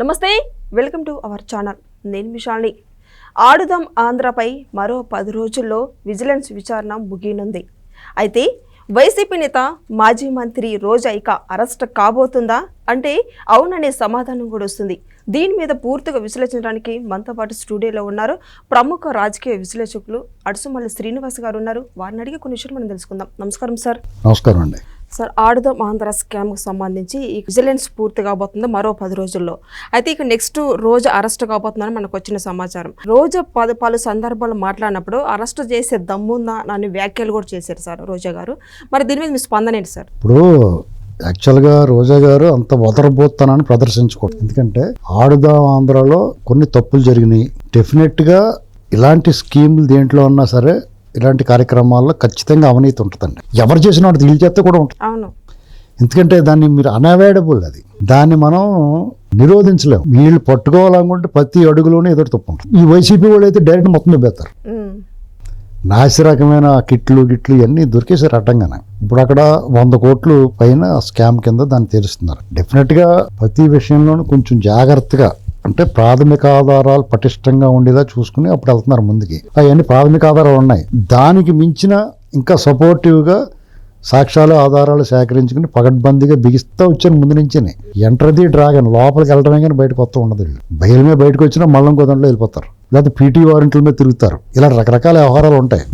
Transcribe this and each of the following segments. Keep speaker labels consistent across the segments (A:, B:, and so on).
A: నమస్తే welcome to our channel. నేను విశాల్ని. ఆడుదాం ఆంధ్రపై మరో పది రోజుల్లో విజిలెన్స్ విచారణ ముగియనుంది. అయితే వైసీపీ నేత మాజీ మంత్రి రోజా ఇక అరెస్ట్ కాబోతుందా? అంటే అవుననే సమాధానం కూడా వస్తుంది. దీని మీద పూర్తిగా విశ్లేషించడానికి మనతో పాటు స్టూడియోలో ఉన్నారు ప్రముఖ రాజకీయ విశ్లేషకులు అడుసుమల్లి శ్రీనివాస్ గారు ఉన్నారు. వారిని అడిగే కొన్ని విషయాలు మనం తెలుసుకుందాం. నమస్కారం సార్.
B: నమస్కారం అండి.
A: సార్ ఆడుదాం ఆంధ్ర స్కామ్కి సంబంధించి ఈ విజిలెన్స్ పూర్తి కాబోతుంది మరో పది రోజుల్లో. అయితే ఇక నెక్స్ట్ రోజు అరెస్ట్ కాబోతుందని మనకు వచ్చిన సమాచారం. రోజు పలు పలు సందర్భాలు మాట్లాడినప్పుడు అరెస్ట్ చేసే దమ్ముందా అని వ్యాఖ్యలు కూడా చేశారు సార్ రోజా గారు. మరి దీని మీద మీ స్పందన ఏంటి సార్?
B: ఇప్పుడు యాక్చువల్గా రోజా గారు అంత వదరబోతానని ప్రదర్శించకూడదు. ఎందుకంటే ఆడుదాం ఆంధ్రాలో కొన్ని తప్పులు జరిగినాయి. డెఫినెట్గా ఇలాంటి స్కీములు దేంట్లో ఉన్నా సరే ఇలాంటి కార్యక్రమాల్లో ఖచ్చితంగా అవినీతి ఉంటుందండి. ఎవరు చేసిన వాడు వీళ్ళు చేస్తే కూడా ఉంటుంది.
A: అవును.
B: ఎందుకంటే దాన్ని మీరు అన్అవాయిడబుల్ అది. దాన్ని మనం నిరోధించలేము. వీళ్ళు పట్టుకోవాలనుకుంటే ప్రతి అడుగులోనే ఒకటి తప్పు ఉంటుంది ఈ వైసీపీ వాళ్ళు అయితే డైరెక్ట్ మొత్తం
A: ఉమ్,
B: నాసి రకమైన కిట్లు గిట్లు ఇవన్నీ దొరికేసారు అడ్డంగానే. ఇప్పుడు అక్కడ వంద కోట్లు పైన స్కామ్ కింద దాన్ని తెలుస్తున్నారు డెఫినెట్గా ప్రతి విషయంలోనూ కొంచెం జాగ్రత్తగా అంటే ప్రాథమిక ఆధారాలు పటిష్టంగా ఉండేలా చూసుకుని అప్పుడు వెళ్తున్నారు ముందుకి. అవన్నీ ప్రాథమిక ఆధారాలు ఉన్నాయి. దానికి మించిన ఇంకా సపోర్టివ్గా సాక్ష్యాలు ఆధారాలు సేకరించుకుని పగడ్బందీగా బిగిస్తూ వచ్చాను ముందు నుంచేనే. ఎంటర్ ది డ్రాగన్ లోపలికి వెళ్ళడమే కానీ బయటకు వస్తూ ఉండదు వీళ్ళు. బయలుమే బయటకు వచ్చినా మళ్ళీ ఇంకో దాంట్లో వెళ్ళిపోతారు. లేదా పీటీ వారెంట్ల మీద తిరుగుతారు. ఇలా రకరకాల వ్యవహారాలు ఉంటాయి.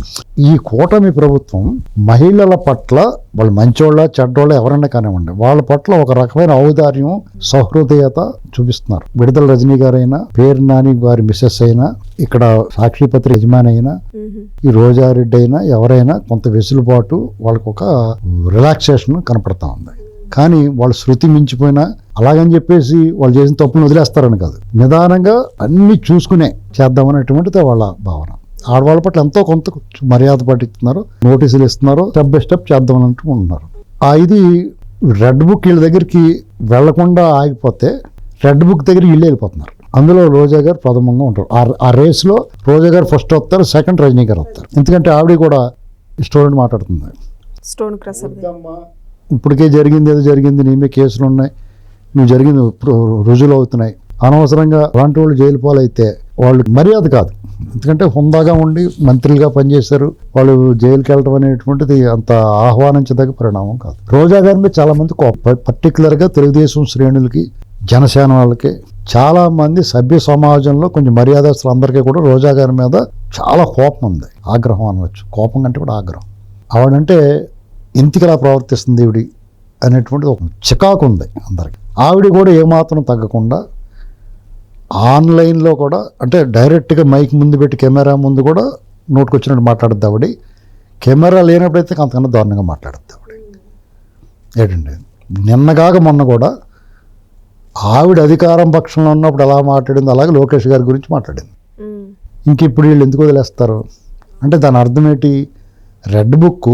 B: ఈ కూటమి ప్రభుత్వం మహిళల పట్ల వాళ్ళు మంచోళ్ళ చెడ్డోళ్ళ ఎవరైనా కానివ్వండి వాళ్ళ పట్ల ఒక రకమైన ఔదార్యం సహృదయత చూపిస్తున్నారు. విడుదల రజనీ గారైనా పేరు నాని వారి మిస్సెస్ అయినా ఇక్కడ సాక్షిపత్రి యజమాని అయినా ఈ రోజారెడ్డి అయినా ఎవరైనా కొంత వెసులుబాటు వాళ్ళకు ఒక రిలాక్సేషన్ కనపడతా ఉంది. కానీ వాళ్ళు శృతి మించిపోయినా అలాగని చెప్పేసి వాళ్ళు చేసిన తప్పులను వదిలేస్తారని కాదు. నిదానంగా అన్ని చూసుకునే చేద్దామనేటువంటిది వాళ్ళ భావన. ఆడవాళ్ళ పట్ల ఎంతో కొంత మర్యాద పట్టిస్తున్నారు నోటీసులు ఇస్తున్నారు స్టెప్ బై స్టెప్ చేద్దామని ఉన్నారు ఆ ఇది రెడ్ బుక్ వీళ్ళ దగ్గరికి వెళ్ళకుండా ఆగిపోతే రెడ్ బుక్ దగ్గర వీళ్ళు వెళ్ళిపోతున్నారు. అందులో రోజా గారు ప్రథమంగా ఉంటారు. ఆ- ఆ రేస్లో రోజా గారు ఫస్ట్ వస్తారు సెకండ్ రజనీ గారు వస్తారు. ఎందుకంటే ఆవిడ కూడా స్టూడెంట్ మాట్లాడుతుంది.
A: Stone crush.
B: ఇప్పటికే జరిగింది ఏదో జరిగింది నీ మీద కేసులు ఉన్నాయి. నువ్వు జరిగింది రుజువులు అవుతున్నాయి. అనవసరంగా అలాంటి వాళ్ళు జైలు పాలైతే వాళ్ళు మర్యాద కాదు. ఎందుకంటే హుందాగా ఉండి మంత్రులుగా పనిచేశారు. వాళ్ళు జైలుకి వెళ్ళడం అనేటువంటిది అంత ఆహ్వానించదగ్గ పరిణామం కాదు. రోజా గారి మీద చాలామంది కోప పర్టికులర్గా తెలుగుదేశం శ్రేణులకి జనసేన వాళ్ళకి చాలామంది సభ్య సమాజంలో కొంచెం మర్యాదస్తులు అందరికీ కూడా రోజా గారి మీద చాలా కోపం ఉంది. ఆగ్రహం అనవచ్చు. కోపం కంటే కూడా ఆగ్రహం. ఆవిడంటే ఇంటికిలా ప్రవర్తిస్తుంది దేవుడి అనేటువంటిది ఒక చికాకు ఉంది అందరికి. ఆవిడ కూడా ఏమాత్రం తగ్గకుండా ఆన్లైన్లో కూడా అంటే డైరెక్ట్గా మైక్ ముందు పెట్టి కెమెరా ముందు కూడా నోటుకొచ్చినట్టు మాట్లాడుద్ది ఆవిడ. కెమెరా లేనప్పుడైతే అంతకన్నా దారుణంగా మాట్లాడుద్ది ఆవిడ. ఏంటండి? నిన్నగాక మొన్న కూడా ఆవిడ అధికారం పక్షంలో ఉన్నప్పుడు ఎలా మాట్లాడింది అలాగే లోకేష్ గారి గురించి మాట్లాడింది. ఇంక ఇప్పుడు వీళ్ళు ఎందుకు వదిలేస్తారు? అంటే దాని అర్థం ఏంటి? రెడ్ బుక్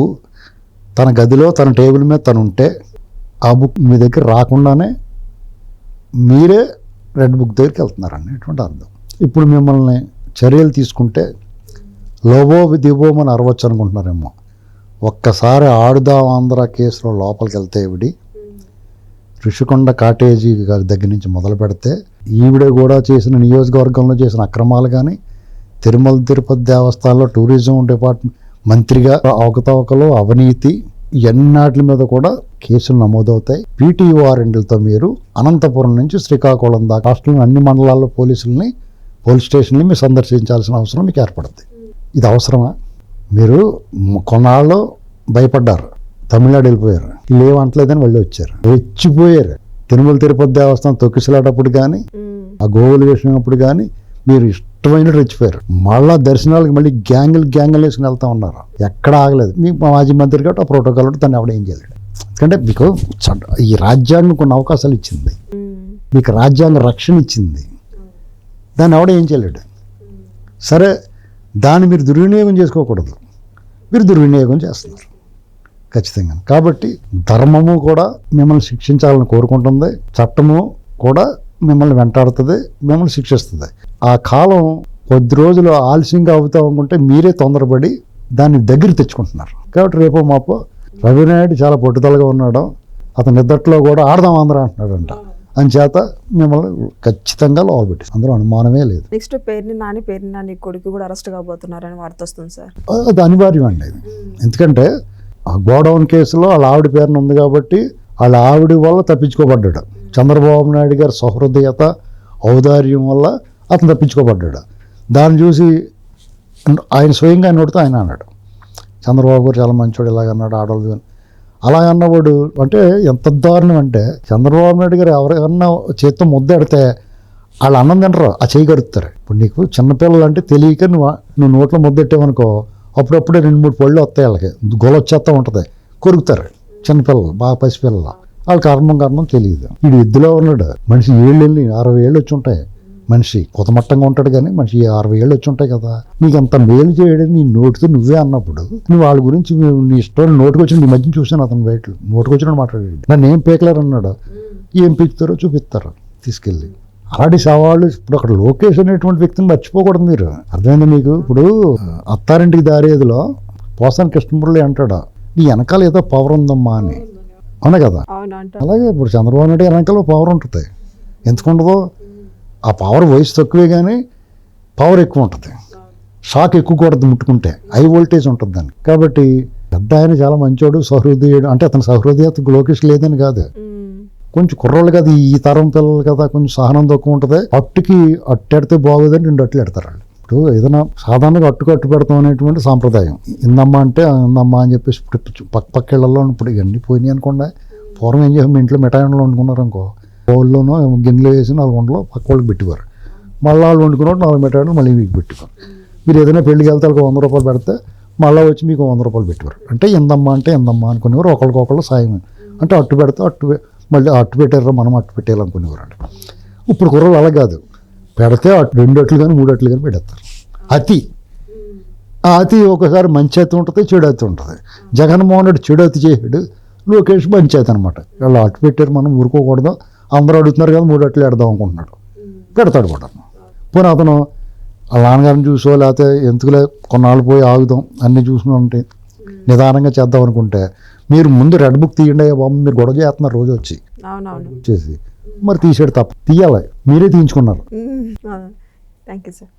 B: తన గదిలో తన టేబుల్ మీద తను ఉంటే ఆ బుక్ మీ దగ్గర రాకుండానే మీరే రెడ్ బుక్ దగ్గరికి వెళ్తున్నారు అనేటువంటి అర్థం. ఇప్పుడు మిమ్మల్ని చర్యలు తీసుకుంటే లోబో దివోమని అరవచ్చు అనుకుంటున్నారేమో. ఒక్కసారి ఆడుదాం ఆంధ్ర కేసులో లోపలికి వెళ్తే ఇవిడి ఋషికొండ కాటేజీ గారి దగ్గర నుంచి మొదలు పెడితే ఈవిడ కూడా చేసిన నియోజకవర్గంలో చేసిన అక్రమాలు కానీ తిరుమల తిరుపతి దేవస్థానంలో టూరిజం డిపార్ట్మెంట్ మంత్రిగా అవకతవకలు అవినీతి ఎన్నాటి మీద కూడా కేసులు నమోదవుతాయి. పీటీ వారెంట్లతో మీరు అనంతపురం నుంచి శ్రీకాకుళం దాకా రాష్ట్రంలో అన్ని మండలాల్లో పోలీసుల్ని పోలీస్ స్టేషన్ని మీరు సందర్శించాల్సిన అవసరం మీకు ఏర్పడుతుంది ఇది అవసరమా? మీరు కొన్నాళ్ళు భయపడ్డారు. తమిళనాడు వెళ్ళిపోయారు. వీళ్ళు ఏమంటలేదని మళ్ళీ వచ్చారు. రెచ్చిపోయారు. తిరుమల తిరుపతి దేవస్థానం తొక్కిసలాటప్పుడు కానీ ఆ గోవులు వేసినప్పుడు కానీ మీరు ఇష్టమైనట్టు రెచ్చిపోయారు. మళ్ళా దర్శనాలకు మళ్ళీ గ్యాంగులు గ్యాంగులు వేసుకుని వెళ్తా ఉన్నారు. ఎక్కడ ఆగలేదు. మీ మాజీ మంత్రి కాబట్టి ఆ ప్రోటోకాల్ ఉంటే దాన్ని ఎవడ ఏం చేయలేడు. ఎందుకంటే మీకు ఈ రాజ్యాంగం కొన్ని అవకాశాలు ఇచ్చింది. మీకు రాజ్యాంగ రక్షణ ఇచ్చింది. దాన్ని ఎవడ ఏం చేయలేడు. సరే దాన్ని మీరు దుర్వినియోగం చేసుకోకూడదు. మీరు దుర్వినియోగం చేస్తున్నారు. ఖచ్చితంగా కాబట్టి ధర్మము కూడా మిమ్మల్ని శిక్షించాలని కోరుకుంటుంది. చట్టము కూడా మిమ్మల్ని వెంటాడుతుంది మిమ్మల్ని శిక్షిస్తుంది. ఆ కాలం కొద్ది రోజులు ఆలస్యంగా అవుతాం అనుకుంటే మీరే తొందరపడి దాన్ని దగ్గర తెచ్చుకుంటున్నారు. కాబట్టి రేపో మాపో రవినాయుడు చాలా పట్టుదలగా ఉన్నాడు. అతని నిద్దట్లో కూడా ఆడదాం ఆంధ్ర అంటున్నాడంట. అంచేత మిమ్మల్ని ఖచ్చితంగా లోపల పెట్టి. అందులో అనుమానమే లేదు.
A: నెక్స్ట్ పేరుని నాని పేరుని నాని కొడుకు కూడా అరెస్ట్ కాబోతున్నారని వార్త వస్తుంది సార్.
B: అది అనివార్యం అండి ఇది ఎందుకంటే ఆ గోడౌన్ కేసులో వాళ్ళ ఆవిడ పేరున ఉంది కాబట్టి వాళ్ళ ఆవిడ వల్ల తప్పించుకోబడ్డాడు. చంద్రబాబు నాయుడు గారి సహృదయత ఔదార్యం వల్ల అతను తప్పించుకోబడ్డాడు. దాన్ని చూసి ఆయన స్వయంగా నోడితే ఆయన అన్నాడు. చంద్రబాబు గారు చాలా మంచోడు ఇలాగ అన్నాడు ఆడవాళ్ళు అని. అలా అన్నవాడు అంటే ఎంత దారుణం అంటే చంద్రబాబు నాయుడు గారు ఎవరైనా చేత్తో ముద్దెడితే వాళ్ళు అన్నం తింటారు ఆ చేయి కడుగుతారు. ఇప్పుడు నీకు చిన్నపిల్లలు అంటే తెలియక నువ్వు నువ్వు నోట్లో ముద్దెట్టావనుకో అప్పుడప్పుడే రెండు మూడు పళ్ళు వస్తాయి వాళ్ళకి. గొల వచ్చేస్తూ ఉంటుంది. కొరుకుతారు. చిన్నపిల్లలు బాగా పసిపిల్లలు వాళ్ళ కర్మం కర్మం తెలియదు. వీడు ఎద్దులో ఉన్నాడు. మనిషి ఏళ్ళు వెళ్ళి అరవై ఏళ్ళు వచ్చి ఉంటాయి. మనిషి కొతమట్టంగా ఉంటాడు కానీ మనిషి అరవై ఏళ్ళు వచ్చి ఉంటాయి కదా. నీకు అంత మేలు చేయడం నీ నోటితో నువ్వే అన్నప్పుడు నువ్వు వాళ్ళ గురించి నీ ఇష్టం నోటికి నీ మధ్య చూసాను అతను బయట. నోటికి వచ్చిన మాట్లాడాడు. నన్ను ఏం పీకలేరు అన్నాడు. ఏం పీకుతారో చూపిస్తారు తీసుకెళ్ళి. అలాంటి సవాళ్ళు ఇప్పుడు అక్కడ లోకేష్ అనేటువంటి వ్యక్తిని మర్చిపోకూడదు మీరు. అర్థమైంది మీకు? ఇప్పుడు అత్తారింటికి దారేదిలో పోసాని కృష్ణమురళి అంటాడు? నీ వెనకాల ఏదో పవర్ ఉందమ్మా అని. అవునా కదా? అలాగే ఇప్పుడు చంద్రబాబు నాయుడు వెనకాల పవర్ ఉంటుంది. ఎందుకు ఉండదు ఆ పవర్ వయసు తక్కువే కానీ పవర్ ఎక్కువ ఉంటుంది. షాక్ ఎక్కువ కూడదు ముట్టుకుంటే. హై వోల్టేజ్ ఉంటుంది దానికి. కాబట్టి పెద్ద ఆయన చాలా మంచోడు సహృదయుడు. అంటే అతని సహృదయత లోకేష్ లేదని కాదు. కొంచెం కుర్రోళ్ళు కదా ఈ తరం పిల్లలు కదా కొంచెం సహనం తక్కువ ఉంటుంది. అట్టుకి అట్టెడితే బాగోదని రెండు అట్లు ఎడతారు వాళ్ళు. ఇప్పుడు ఏదైనా సాధారణంగా అట్టుకు అట్టు పెడతాం అనేటువంటి సాంప్రదాయం. ఇందమ్మా అంటే ఇందమ్మా అని చెప్పేసి ఇప్పుడు పక్క పక్క ఇళ్ళలో ఇప్పుడు ఇవన్నీ పోయినాయి అనుకోండి. పూర్వం ఏం చేసాం మీ ఇంట్లో మిఠాయిలో వండుకున్నారు అనుకో బౌల్లోనో గిన్నెలో వేసి నాలుగు వంటలో పక్క వాళ్ళకి పెట్టేవారు. మళ్ళీ వాళ్ళు వండుకున్నట్టు నాలుగు మిఠాయిలు మళ్ళీ మీకు పెట్టేవారు. మీరు ఏదైనా పెళ్ళికి వెళ్తే వాళ్ళకి వంద రూపాయలు పెడితే మళ్ళీ వచ్చి మీకు వంద రూపాయలు పెట్టేవారు. అంటే ఎందమ్మా అంటే ఎందమ్మా అనుకునేవారు. ఒకరికొకళ్ళు సాయం అంటే అట్టు పెడితే అట్టు పె- మళ్ళీ అట్టు పెట్టారు? మనం అట్టు పెట్టేయాలనుకునేవారు అంటే ఇప్పుడు కుర్రలు అలా కాదు. పెడితే అటు రెండు అట్లు కానీ మూడు అట్లు కానీ పెడతారు. అతి. ఆ అతి ఒకసారి మంచి అతి ఉంటుంది చెడు అతి ఉంటుంది. జగన్మోహన్ రెడ్డి చెడు అతి చేయడు లోకేష్ మంచి అతి అనమాట వాళ్ళు అట్టు పెట్టారు మనం ఊరుకోకూడదు. అందరూ అడుగుతున్నారు కదా మూడు అట్లు పెడదాం అనుకుంటున్నాడు. పెడతాడు కూడా పోనీ అతను వాళ్ళ నాన్నగారిని చూసో లేకపోతే ఎందుకులే కొన్నాళ్ళు పోయి ఆగుదాం అన్నీ చూసుకుని ఉంటే నిదానంగా చేద్దాం అనుకుంటే మీరు ముందు రెడ్ బుక్ తీయండి అయ్యా బాబు మీరు గొడవ చేస్తున్నారు రోజు వచ్చి. వచ్చేసి. మరి తీసాడు తప్ప. తీయాలి. మీరే తీయించుకున్నారు.
A: Thank you sir.